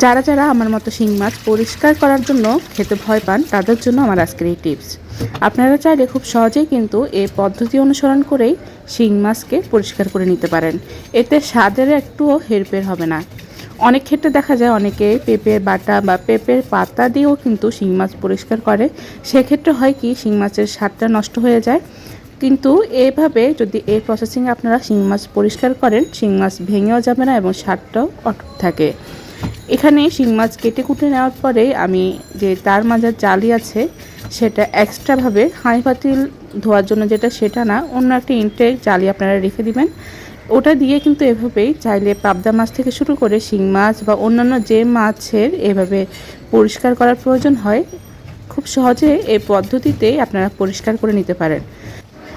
যারা যারা আমার মতো শিং মাছ পরিষ্কার করার জন্য খেতে ভয় পান, তাদের জন্য আমার আজকের এই টিপস। আপনারা চাইলে খুব সহজেই কিন্তু এই পদ্ধতি অনুসরণ করেই শিং মাছকে পরিষ্কার করে নিতে পারেন। এতে স্বাদের একটুও হেরফের হবে না। অনেক ক্ষেত্রে দেখা যায় অনেকে পেঁপের বাটা বা পেঁপের পাতা দিয়েও কিন্তু শিং মাছ পরিষ্কার করে। সেক্ষেত্রে হয় কি, শিং মাছের স্বাদটা নষ্ট হয়ে যায়। কিন্তু এভাবে যদি এই প্রসেসিং আপনারা শিং মাছ পরিষ্কার করেন, শিং মাছ ভেঙেও যাবে না এবং স্বাদটাও অটুট থাকে। এখানে শিং মাছ কেটে কুটে নেওয়ার পরে আমি যে তার মাজার জালি আছে, সেটা এক্সট্রাভাবে হাঁড়ি পাতিল ধোয়ার জন্য যেটা সেটা না, অন্য একটা ইনটেক জালি আপনারা রেখে দিবেন। ওটা দিয়ে কিন্তু এভাবেই চাইলে পাবদা মাছ থেকে শুরু করে শিং মাছ বা অন্যান্য যে মাছের এভাবে পরিষ্কার করার প্রয়োজন হয়, খুব সহজে এই পদ্ধতিতে আপনারা পরিষ্কার করে নিতে পারেন।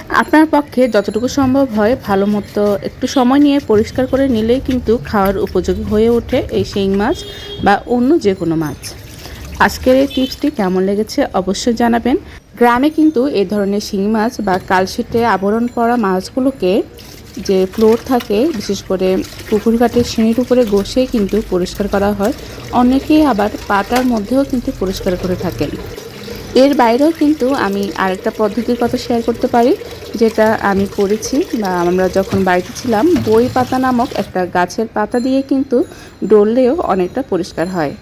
আপনার পক্ষে যতটুকু সম্ভব হয় ভালো মতো একটু সময় নিয়ে পরিষ্কার করে নিলেই কিন্তু খাওয়ার উপযোগী হয়ে ওঠে এই শিং মাছ বা অন্য যে কোনো মাছ। আজকের এই টিপসটি কেমন লেগেছে অবশ্যই জানাবেন। গ্রামে কিন্তু এই ধরনের শিং মাছ বা কালশিটে আবরণ পড়া মাছগুলোকে যে ফ্লোর থাকে, বিশেষ করে পুকুর ঘাটের সিঁড়ির উপরে বসে কিন্তু পরিষ্কার করা হয়। অনেকেই আবার পাটার মধ্যেও কিন্তু পরিষ্কার করে থাকেন। এর বাইরেও কিন্তু আমি আরেকটা পদ্ধতির কথা শেয়ার করতে পারি, যেটা আমি করেছি, বা আমরা যখন বাড়িতে ছিলাম, বই পাতা নামক একটা গাছের পাতা দিয়ে কিন্তু ডললেও অনেকটা পরিষ্কার হয়।